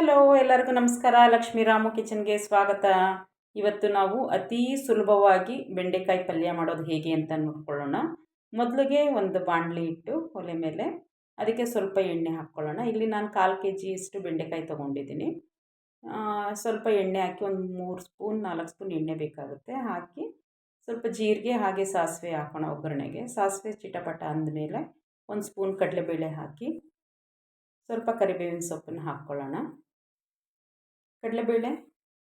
Hello ಎಲ್ಲರಿಗೂ ನಮಸ್ಕಾರ. ಲಕ್ಷ್ಮೀ ರಾಮು ಕಿಚನ್ಗೆ ಸ್ವಾಗತ. ಇವತ್ತು ನಾವು ಅತೀ ಸುಲಭವಾಗಿ ಬೆಂಡೆಕಾಯಿ ಪಲ್ಯ ಮಾಡೋದು ಹೇಗೆ ಅಂತ ನೋಡ್ಕೊಳ್ಳೋಣ. ಮೊದಲಿಗೆ ಒಂದು ಬಾಣಲಿ ಇಟ್ಟು ಒಲೆ ಮೇಲೆ ಅದಕ್ಕೆ ಸ್ವಲ್ಪ ಎಣ್ಣೆ ಹಾಕ್ಕೊಳ್ಳೋಣ. ಇಲ್ಲಿ ನಾನು ಕಾಲು ಕೆ ಜಿಯಷ್ಟು ಬೆಂಡೆಕಾಯಿ ತೊಗೊಂಡಿದ್ದೀನಿ. ಸ್ವಲ್ಪ ಎಣ್ಣೆ ಹಾಕಿ ಒಂದು ಮೂರು ಸ್ಪೂನ್, ನಾಲ್ಕು ಸ್ಪೂನ್ ಎಣ್ಣೆ ಬೇಕಾಗುತ್ತೆ. ಹಾಕಿ ಸ್ವಲ್ಪ ಜೀರಿಗೆ ಹಾಗೆ ಸಾಸಿವೆ ಹಾಕೋಣ ಒಗ್ಗರಣೆಗೆ. ಸಾಸಿವೆ ಚಿಟಪಟ ಅಂದಮೇಲೆ ಒಂದು ಸ್ಪೂನ್ ಕಡಲೆಬೇಳೆ ಹಾಕಿ ಸ್ವಲ್ಪ ಕರಿಬೇವಿನ ಸೊಪ್ಪನ್ನು ಹಾಕ್ಕೊಳ್ಳೋಣ. ಕಡಲೆಬೇಳೆ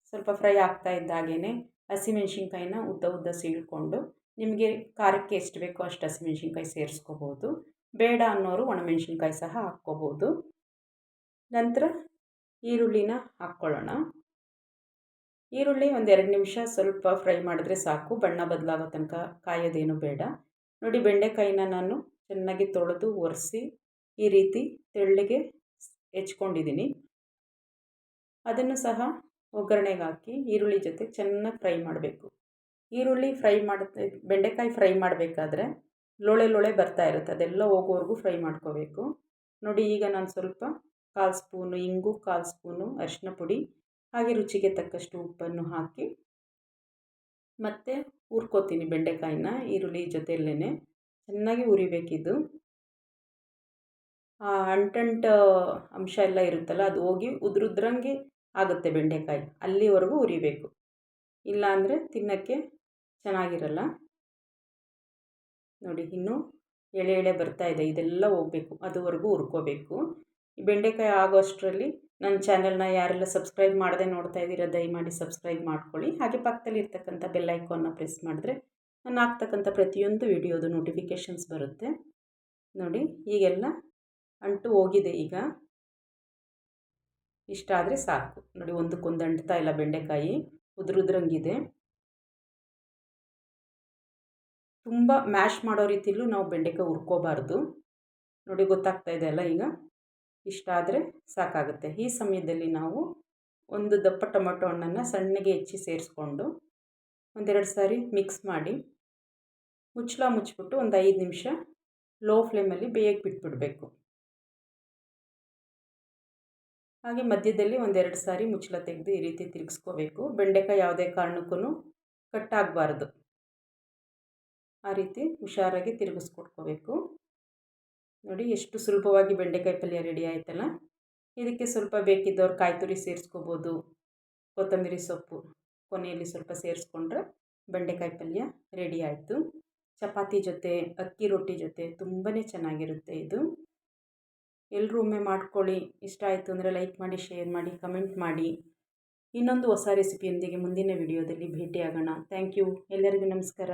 ಸ್ವಲ್ಪ ಫ್ರೈ ಆಗ್ತಾ ಇದ್ದಾಗೇ ಹಸಿಮೆಣ್ಸಿನ್ಕಾಯಿನ ಉದ್ದ ಉದ್ದ ಸೀಳ್ಕೊಂಡು ನಿಮಗೆ ಖಾರಕ್ಕೆ ಎಷ್ಟು ಬೇಕೋ ಅಷ್ಟು ಹಸಿಮೆಣ್ಸಿನ್ಕಾಯಿ ಸೇರಿಸ್ಕೋಬೋದು. ಬೇಡ ಅನ್ನೋರು ಒಣಮೆಣ್ಸಿನ್ಕಾಯಿ ಸಹ ಹಾಕ್ಕೋಬೋದು. ನಂತರ ಈರುಳ್ಳಿನ ಹಾಕ್ಕೊಳ್ಳೋಣ. ಈರುಳ್ಳಿ ಒಂದು ಎರಡು ನಿಮಿಷ ಸ್ವಲ್ಪ ಫ್ರೈ ಮಾಡಿದ್ರೆ ಸಾಕು. ಬಣ್ಣ ಬದಲಾಗೋ ತನಕ ಕಾಯೋದೇನು ಬೇಡ. ನೋಡಿ ಬೆಂಡೆಕಾಯಿನ ನಾನು ಚೆನ್ನಾಗಿ ತೊಳೆದು ಒರೆಸಿ ಈ ರೀತಿ ತೆಳ್ಳಗೆ ಹೆಚ್ಕೊಂಡಿದ್ದೀನಿ ಅದನ್ನು ಸಹ ಒಗ್ಗರಣೆಗೆ ಹಾಕಿ ಈರುಳ್ಳಿ ಜೊತೆ ಚೆನ್ನಾಗಿ ಫ್ರೈ ಮಾಡಬೇಕು. ಈರುಳ್ಳಿ ಫ್ರೈ ಮಾಡುತ್ತೆ ಬೆಂಡೆಕಾಯಿ ಫ್ರೈ ಮಾಡಬೇಕಾದ್ರೆ ಲೋಳೆ ಲೋಳೆ ಬರ್ತಾ ಇರುತ್ತೆ. ಅದೆಲ್ಲ ಹೋಗೋವರೆಗೂ ಫ್ರೈ ಮಾಡ್ಕೋಬೇಕು. ನೋಡಿ, ಈಗ ನಾನು ಸ್ವಲ್ಪ ಕಾಲು ಸ್ಪೂನು, ಇಂಗು ಕಾಲು ಸ್ಪೂನು ಅರಿಶಿನ ಪುಡಿ, ಹಾಗೆ ರುಚಿಗೆ ತಕ್ಕಷ್ಟು ಉಪ್ಪನ್ನು ಹಾಕಿ ಮತ್ತು ಹುರ್ಕೋತೀನಿ ಬೆಂಡೆಕಾಯಿನ, ಈರುಳ್ಳಿ ಜೊತೆಯಲ್ಲೇ ಚೆನ್ನಾಗಿ ಹುರಿಬೇಕಿದು. ಅಂಟಂಟು ಅಂಶ ಎಲ್ಲ ಇರುತ್ತಲ್ಲ, ಅದು ಹೋಗಿ ಉದುರುದ್ರಂಗೆ ಆಗುತ್ತೆ ಬೆಂಡೆಕಾಯಿ. ಅಲ್ಲಿವರೆಗೂ ಹುರಿಬೇಕು ಇಲ್ಲಾಂದರೆ ತಿನ್ನೋಕ್ಕೆ ಚೆನ್ನಾಗಿರಲ್ಲ. ನೋಡಿ, ಇನ್ನೂ ಎಳೆ ಎಳೆ ಬರ್ತಾ ಇದೆ. ಇದೆಲ್ಲ ಹೋಗಬೇಕು. ಅದುವರೆಗೂ ಉರ್ಕೋಬೇಕು ಬೆಂಡೆಕಾಯಿ ಆಗೋ ಅಷ್ಟರಲ್ಲಿ ನನ್ನ ಚಾನೆಲ್ನ ಯಾರೆಲ್ಲ ಸಬ್ಸ್ಕ್ರೈಬ್ ಮಾಡದೆ ನೋಡ್ತಾ ಇದ್ದೀರಾ, ದಯಮಾಡಿ ಸಬ್ಸ್ಕ್ರೈಬ್ ಮಾಡ್ಕೊಳ್ಳಿ. ಹಾಗೆ ಪಕ್ಕದಲ್ಲಿ ಇರ್ತಕ್ಕಂಥ ಬೆಲ್ಲೈಕಾನ್ನ ಪ್ರೆಸ್ ಮಾಡಿದ್ರೆ ನಾನು ಹಾಕ್ತಕ್ಕಂಥ ಪ್ರತಿಯೊಂದು ವಿಡಿಯೋದು ನೋಟಿಫಿಕೇಷನ್ಸ್ ಬರುತ್ತೆ. ನೋಡಿ, ಈಗೆಲ್ಲ ಅಂಟು ಹೋಗಿದೆ ಈಗ. ಇಷ್ಟಾದರೆ ಸಾಕು. ನೋಡಿ ಒಂದಕ್ಕೊಂದು ಅಂಟ್ತಾ ಇಲ್ಲ ಬೆಂಡೆಕಾಯಿ. ಉದುರುದ್ರಂಗಿದೆ. ತುಂಬ ಮ್ಯಾಶ್ ಮಾಡೋ ರೀತಿಲೂ ನಾವು ಬೆಂಡೆಕಾಯಿ ಹುರ್ಕೋಬಾರ್ದು. ನೋಡಿ, ಗೊತ್ತಾಗ್ತಾ ಇದೆ ಅಲ್ಲ ಈಗ. ಇಷ್ಟಾದರೆ ಸಾಕಾಗುತ್ತೆ. ಈ ಸಮಯದಲ್ಲಿ ನಾವು ಒಂದು ದಪ್ಪ ಟೊಮೆಟೊ ಹಣ್ಣನ್ನು ಸಣ್ಣಗೆ ಹೆಚ್ಚಿ ಸೇರಿಸ್ಕೊಂಡು ಒಂದೆರಡು ಸಾರಿ ಮಿಕ್ಸ್ ಮಾಡಿ ಮುಚ್ಚಳ ಮುಚ್ಚಿಬಿಟ್ಟು ಒಂದು ಐದು ನಿಮಿಷ ಲೋ ಫ್ಲೇಮಲ್ಲಿ ಬೇಯಕ್ಕೆ ಬಿಟ್ಬಿಡಬೇಕು. ಹಾಗೆ ಮಧ್ಯದಲ್ಲಿ ಒಂದೆರಡು ಸಾರಿ ಮುಚ್ಚಳ ತೆಗೆದು ಈ ರೀತಿ ತಿರುಗಿಸ್ಕೋಬೇಕು. ಬೆಂಡೆಕಾಯಿ ಯಾವುದೇ ಕಾರಣಕ್ಕೂ ಕಟ್ಟಾಗಬಾರ್ದು. ಆ ರೀತಿ ಹುಷಾರಾಗಿ ತಿರುಗಿಸ್ಕೊಟ್ಕೋಬೇಕು. ನೋಡಿ ಎಷ್ಟು ಸುಲಭವಾಗಿ ಬೆಂಡೆಕಾಯಿ ಪಲ್ಯ ರೆಡಿ ಆಯ್ತಲ್ಲ. ಇದಕ್ಕೆ ಸ್ವಲ್ಪ ಬೇಕಿದ್ದವ್ರು ಕಾಯಿ ತುರಿ ಸೇರಿಸ್ಕೋಬೋದು. ಕೊತ್ತಂಬರಿ ಸೊಪ್ಪು ಕೊನೆಯಲ್ಲಿ ಸ್ವಲ್ಪ ಸೇರಿಸ್ಕೊಂಡ್ರೆ ಬೆಂಡೆಕಾಯಿ ಪಲ್ಯ ರೆಡಿ ಆಯಿತು. ಚಪಾತಿ ಜೊತೆ, ಅಕ್ಕಿ ರೊಟ್ಟಿ ಜೊತೆ ತುಂಬಾ ಚೆನ್ನಾಗಿರುತ್ತೆ ಇದು. ಎಲ್ಲರೂ ಒಮ್ಮೆ ಮಾಡ್ಕೊಳ್ಳಿ. ಇಷ್ಟ ಆಯಿತು ಅಂದರೆ ಲೈಕ್ ಮಾಡಿ ಶೇರ್ ಮಾಡಿ ಕಮೆಂಟ್ ಮಾಡಿ. ಇನ್ನೊಂದು ಹೊಸ ರೆಸಿಪಿಯೊಂದಿಗೆ ಮುಂದಿನ ವಿಡಿಯೋದಲ್ಲಿ ಭೇಟಿಯಾಗೋಣ. ಥ್ಯಾಂಕ್ ಯು ಎಲ್ಲರಿಗೂ ನಮಸ್ಕಾರ.